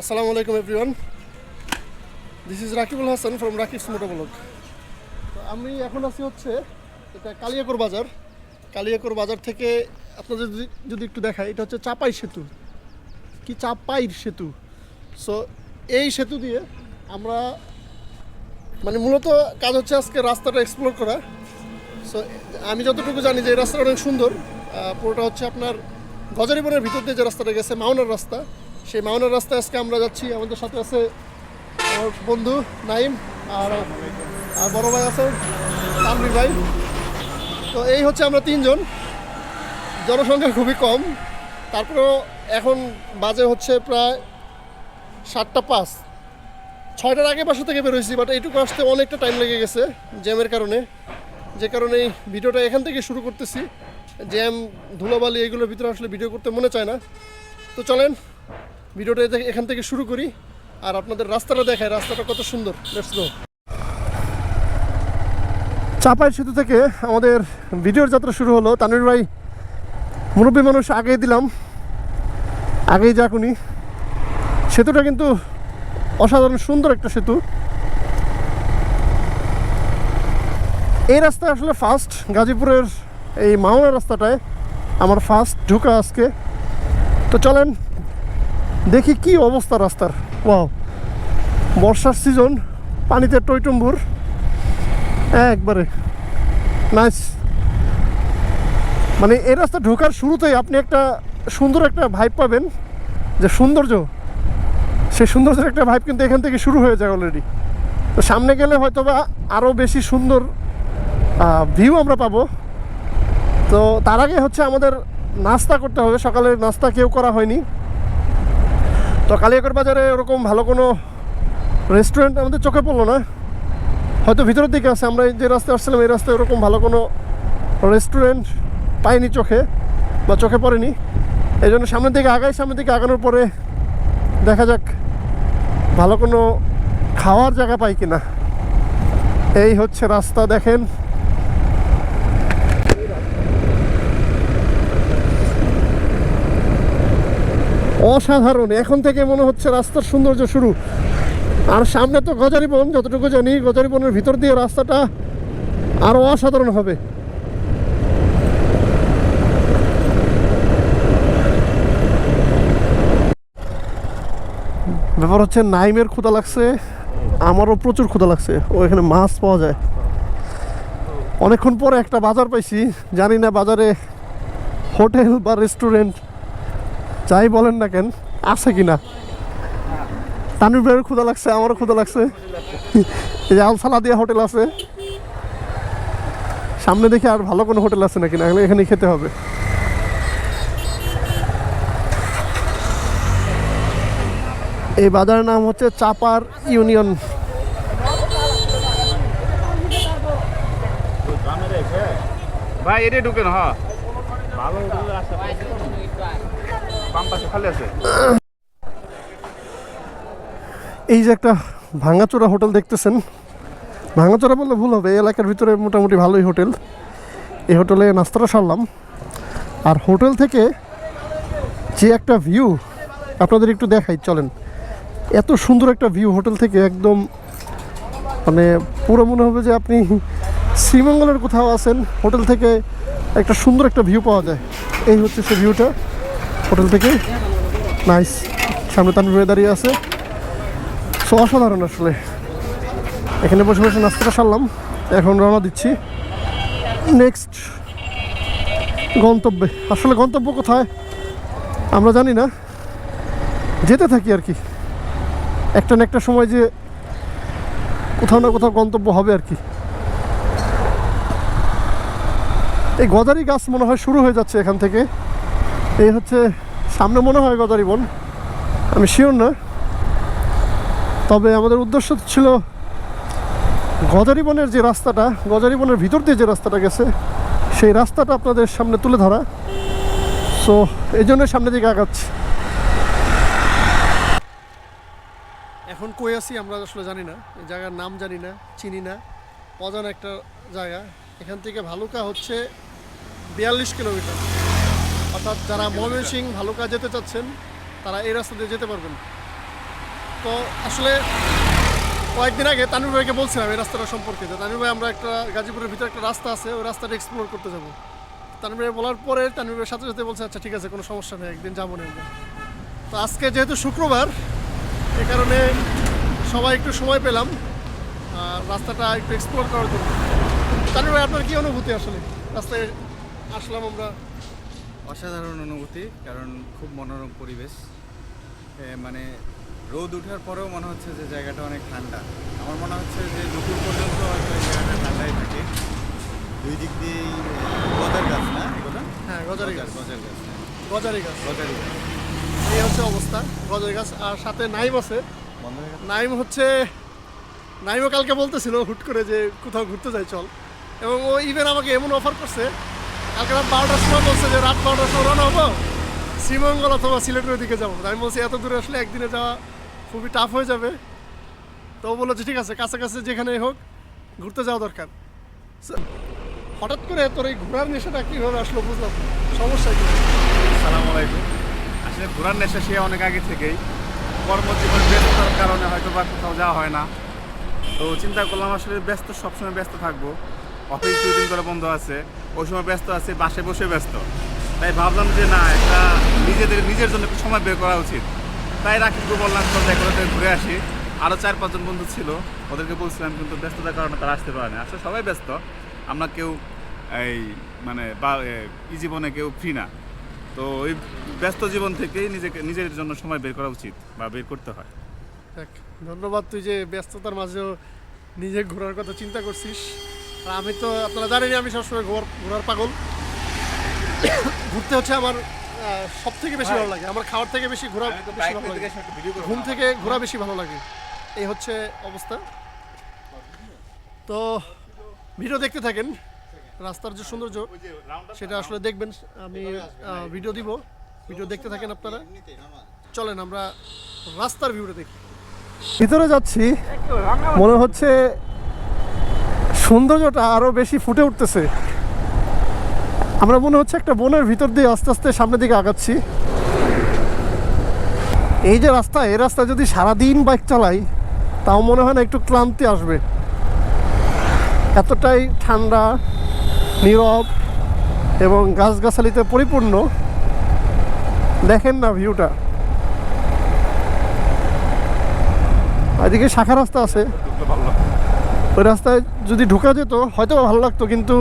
আসসালামু আলাইকুম everyone this is Rakibul Hasan from Rakib's Motovlog. তো আমি এখন আছি হচ্ছে এটা কালিয়াকোর বাজার। কালিয়াকোর বাজার থেকে আপনাদের যদি যদি একটু দেখাই, এটা হচ্ছে চাপাই সেতু। কি চাপাইর সেতু? সো এই সেতু দিয়ে আমরা মানে মূলত কাজ হচ্ছে আজকে রাস্তাটা এক্সপ্লোর করা। সো আমি যতটুকু জানি যে এই রাস্তাটা অনেক সুন্দর। পুরোটা হচ্ছে আপনার গজারিবনের ভিতর দিয়ে যে রাস্তাটা গেছে মাউনার রাস্তা। সেই মাউনার রাস্তায় আজকে আমরা যাচ্ছি। আমাদের সাথে আছে আমার বন্ধু নাইম আর আর বড় ভাই আছে তানভীর ভাই। তো এই হচ্ছে আমরা তিনজন। জনসংখ্যা খুবই কম। তারপরেও এখন বাজে হচ্ছে প্রায় সাতটা পাঁচ। ছয়টার আগে বাসা থেকে বেরোইছি বাট এইটুকু আসতে অনেকটা টাইম লেগে গেছে জ্যামের কারণে। যে কারণে এই ভিডিওটা এখান থেকে শুরু করতেছি। জ্যাম ধুলোবালি, এগুলোর ভিতরে আসলে ভিডিও করতে মনে চায় না। তো চলেন ভিডিওটা এখান থেকে শুরু করি আর আপনাদের রাস্তাটা দেখায় রাস্তাটা কত সুন্দর। চাপাই সেতু থেকে আমাদের ভিডিওর যাত্রা শুরু হলো। তানির ভাই, মুরব্বী মানুষ আগেই দিলাম। আগেই যাক উনি। সেতুটা কিন্তু অসাধারণ, সুন্দর একটা সেতু। এই রাস্তায় আসলে ফার্স্ট গাজীপুরের এই মাওনা রাস্তাটায় আমার ফার্স্ট ঢুকা আজকে। তো চলেন দেখি কি অবস্থা রাস্তার। ওয়াও। বর্ষার সিজন, পানিতে টইটুম্বুর। একবারে। নাইস। মানে এই রাস্তা ঢোকার শুরুতেই আপনি একটা সুন্দর একটা ভাইব পাবেন, যে সৌন্দর্য। সেই সৌন্দর্যের একটা ভাইব কিন্তু এখান থেকে শুরু হয়ে যায় অলরেডি তো সামনে গেলে হয়তো বা আরও বেশি সুন্দর ভিউ আমরা পাবো। তো তার আগে হচ্ছে আমাদের নাস্তা করতে হবে। সকালের নাস্তা কেউ করা হয়নি। তো কালিয়াকর বাজারে ওরকম ভালো কোনো রেস্টুরেন্ট আমাদের চোখে পড়ল না। হয়তো ভিতরের দিকে আছে, আমরা যে রাস্তায় আসছিলাম, এই রাস্তায় ওরকম ভালো কোনো রেস্টুরেন্ট পাইনি চোখে বা চোখে পড়েনি। এই জন্য সামনের দিকে আগাই, সামনের দিকে আগানোর পরে দেখা যাক ভালো কোনো খাওয়ার জায়গা পাই কিনা। এই হচ্ছে রাস্তা, দেখেন। অসাধারণ। এখন থেকে মনে হচ্ছে রাস্তার সৌন্দর্য শুরু। আর সামনে তো গজারিবন যতটুকু জানি গজারিবনের ভিতর দিয়ে রাস্তাটা আরও অসাধারণ হবে। ব্যাপার হচ্ছে নাইমের ক্ষুদা লাগছে, আমারও প্রচুর ক্ষুদা লাগছে। ও এখানে মাছ পাওয়া যায়। অনেকক্ষণ পরে একটা বাজার পাইছি, জানি না বাজারে হোটেল বা রেস্টুরেন্ট যাই বলেন না কেন, আছে কি না তানুর ভাইয়ের ক্ষুদা লাগছে, আমারও ক্ষুদা লাগছে। এই যে আলসালা দিয়া হোটেল আছে। সামনে দেখে আর ভালো কোনো হোটেল আছে নাকি না? এখানে খেতে হবে। এই বাজারের নাম হচ্ছে চাপার ইউনিয়ন। ভাই এটা ঢুকেন হ ভালো এই যে একটা ভাঙাচোরা হোটেল দেখতেছেন, ভাঙাচোরা বললে ভুল হবে, এই এলাকার ভিতরে মোটামুটি ভালোই হোটেল। এই হোটেলে নাস্তাটা সারলাম। আর হোটেল থেকে যে একটা ভিউ, আপনাদের একটু দেখাই, চলেন। এত সুন্দর একটা ভিউ হোটেল থেকে একদম মানে পুরো মনে হবে যে আপনি শ্রীমঙ্গলের কোথাও আছেন, হোটেল থেকে একটা সুন্দর একটা ভিউ পাওয়া যায়। এই হচ্ছে সে ভিউটা। হোটেল থেকে নাইস সামনে তানভীর দাঁড়িয়ে আছে। সো অসাধারণ আসলে। এখানে বসে বসে নাস্তাটা সারলাম। এখন রওনা দিচ্ছি। নেক্সট গন্তব্যে। আসলে গন্তব্য কোথায়? আমরা জানি না। যেতে থাকি আর কি। একটা না একটা সময় যে কোথাও না কোথাও গন্তব্য হবে আর কি। এই গজারি গাছ মনে হয় শুরু হয়ে যাচ্ছে এখান থেকে। এই হচ্ছে সামনে মনে হয় গজারি বন। আমি শিওর না। তবে আমাদের উদ্দেশ্য ছিল গজারিবনের যে রাস্তাটা গজারিবনের ভিতর দিয়ে যে রাস্তাটা গেছে, সেই রাস্তাটা আপনাদের সামনে তুলে ধরা। সো এই জন্য সামনের দিকে আগাচ্ছি। এখন কই আছি আমরা আসলে জানি না। এই জায়গার নাম জানি না, চিনি না। অজানা একটা জায়গা। এখান থেকে ভালুকা হচ্ছে বিয়াল্লিশ কিলোমিটার। অর্থাৎ যারা ময়মনসিং ভালুকা যেতে চাচ্ছেন, তারা এই রাস্তা দিয়ে যেতে পারবেন। তো আসলে কয়েকদিন আগে তানির ভাইকে বলছিলাম এই রাস্তাটা সম্পর্কে যে তানির ভাই, আমরা একটা গাজীপুরের ভিতরে একটা রাস্তা আছে, ওই রাস্তাটা এক্সপ্লোর করতে যাব। তানির ভাই বলার পরে তানির ভাইয়ের সাথে সাথে বলছে আচ্ছা ঠিক আছে, কোনো সমস্যা নেই, একদিন যাব না তো আজকে যেহেতু শুক্রবার, এ কারণে সবাই একটু সময় পেলাম রাস্তাটা একটু এক্সপ্লোর করার জন্য। তানির ভাই, আপনার কি অনুভূতি আসলে? রাস্তায় আসলাম আমরা। অসাধারণ অনুভূতি কারণ খুব মনোরম পরিবেশ। মানে রোদ উঠার পরেও মনে হচ্ছে যে জায়গাটা অনেক ঠান্ডা। আমার মনে হচ্ছে যে দুপুর পর্যন্ত হয়তো এই জায়গাটা ঠান্ডাই থাকে। দুই দিক দিয়েই গজার গাছ না এগুলো? হ্যাঁ গজারি গাছ। গজার গাছ হ্যাঁ, গজারি গাছ। গজারি গাছ। এই হচ্ছে অবস্থা গজারি গাছ। আর সাথে নাইম আছে। নাইম হচ্ছে নাইমও কালকে বলতেছিল হুট করে যে কোথাও ঘুরতে যাই চল। এবং ও ইভেন আমাকে এমন অফার করছে কালকে রাত বারোটার সময় বলছে যে রাত বারোটার সময় রওনা হব। শ্রীমঙ্গল অথবা সিলেটের দিকে যাব। আমি বলছি, এত দূরে আসলে একদিনে যাওয়া খুবই টাফ হয়ে যাবে। তো বলল যে, ঠিক আছে, কাছাকাছি যেখানেই হোক, ঘুরতে যাওয়া দরকার। হঠাৎ করে তোর এই ঘোরার নেশাটা কীভাবে আসলো বুঝলাম। সমস্যা কি? আসসালামু আলাইকুম। আসলে ঘোরার নেশা সে অনেক আগে থেকেই। কর্মজীবন ব্যস্ততার কারণে হয়তো বা কোথাও যাওয়া হয় না। তো চিন্তা করলাম আসলে ব্যস্ত, সবসময় ব্যস্ত থাকব। অফিস দুই দিন করে বন্ধ আছে, ওই সময় ব্যস্ত আছে বাসে বসে ব্যস্ত। তাই ভাবলাম যে না, একটা নিজেদের, নিজের জন্য একটু সময় বের করা উচিত। তাই রাকিবকে বললাম দেখা করে ঘুরে আসি। আরও চার পাঁচজন বন্ধু ছিল, ওদেরকে বলছিলাম, কিন্তু ব্যস্ততার কারণে তারা আসতে পারে না আসলে সবাই ব্যস্ত, আমরা কেউ এই মানে বা এই জীবনে কেউ ফ্রি না। তো ওই ব্যস্ত জীবন থেকেই নিজেকে, নিজের জন্য সময় বের করা উচিত, বা বের করতে হয়। ধন্যবাদ তুই যে ব্যস্ততার মাঝেও নিজে ঘোরার কথা চিন্তা করছিস। আর আমি তো আপনারা জানেনই আমি সবসময় ঘোর ঘোরার পাগল। ঘুরতে হচ্ছে আমার সব থেকে বেশি ভালো লাগে। আমার খাওয়ার থেকে বেশি ঘোরা বেশি ভালো লাগে। ঘুম থেকে ঘোরা বেশি ভালো লাগে। এই হচ্ছে অবস্থা। তো ভিডিও দেখতে থাকেন। রাস্তার যে সৌন্দর্য সেটা আসলে দেখবেন। আমি ভিডিও দিব। ভিডিও দেখতে থাকেন আপনারা। চলেন আমরা রাস্তার ভিউটা দেখি। ভিতরে যাচ্ছি। মনে হচ্ছে সৌন্দর্যটা আরও বেশি ফুটে উঠতেছে। আমরা মনে হচ্ছে একটা বনের ভিতর দিয়ে আস্তে আস্তে সামনের দিকে আগাচ্ছি। এই যে রাস্তা, এই রাস্তা যদি সারাদিন বাইক চালাই, তাও মনে হয় না একটু ক্লান্তি আসবে। এতটাই ঠান্ডা, নীরব এবং গাছগাছালিতে পরিপূর্ণ। দেখেন না ভিউটা। এদিকে শাখা রাস্তা আছে। ওই রাস্তায় যদি ঢোকা যেত হয়তো ভালো লাগতো কিন্তু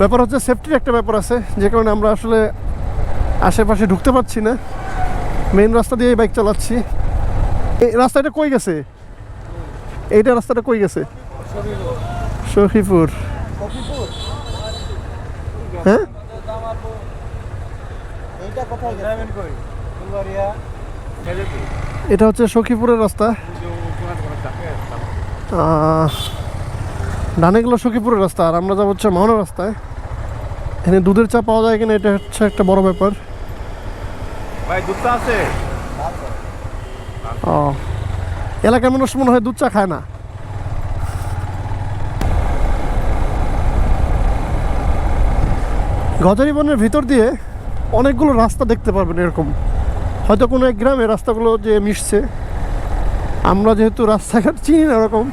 ব্যাপার হচ্ছে সেফটির একটা ব্যাপার আছে যে কারণে আমরা আসলে আশেপাশে ঢুকতে পারছি না। মেইন রাস্তা দিয়ে বাইক চালাচ্ছি। এই রাস্তাটা কই গেছে? এইটা রাস্তাটা কই গেছে? শফিপুর হ্যাঁ? এটা হচ্ছে সখীপুরের রাস্তা। ডানে গেলো সখীপুরের রাস্তা আর আমরা যাব হচ্ছে মাওনা রাস্তায়। এখানে দুধের চা পাওয়া যায় কিনা এটা হচ্ছে একটা বড় ব্যাপার। ভাই দুধটা আছে? ও এলাকার মানুষ মনে হয় দুধ চা খায় না। গজারি বনের ভিতর দিয়ে অনেকগুলো রাস্তা দেখতে পারবেন এরকম। হয়তো কোনো এক গ্রামে রাস্তাগুলো যে মিশছে। আমরা যেহেতু রাস্তাঘাট চিনি না ওরকম,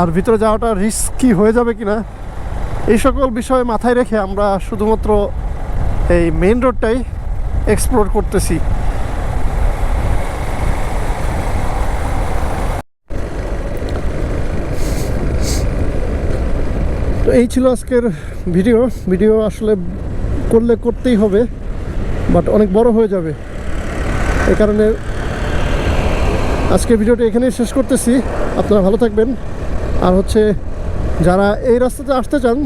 আর ভিতরে যাওয়াটা রিস্কি হয়ে যাবে কি না এই সকল বিষয় মাথায় রেখে আমরা শুধুমাত্র এই মেইন রোডটাই এক্সপ্লোর করতেছি। তো এই ছিল আজকের ভিডিও ভিডিও আসলে করলে করতেই হবে বাট অনেক বড় হয়ে যাবে। এ কারণে আজকে ভিডিওটা এখানেই শেষ করতেছি। আপনারা ভালো থাকবেন। আর হচ্ছে, যারা এই রাস্তাতে আসতে চান,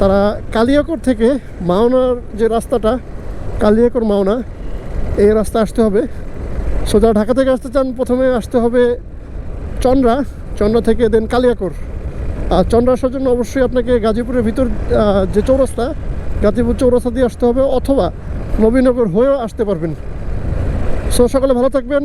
তারা কালিয়াকোট থেকে মাওনার যে রাস্তাটা, কালিয়াকোট মাওনা, এই রাস্তা আসতে হবে। সো যারা ঢাকা থেকে আসতে চান, প্রথমে আসতে হবে চন্দ্রা। চন্দ্রা থেকে দেন কালিয়াকোর আর চন্দ্রা আসার জন্য অবশ্যই আপনাকে গাজীপুরের ভিতর যে চৌরাস্তা, গাজীপুর চৌরাস্তা দিয়ে আসতে হবে, অথবা নবীনগর হয়েও আসতে পারবেন। সো সকালে ভালো থাকবেন।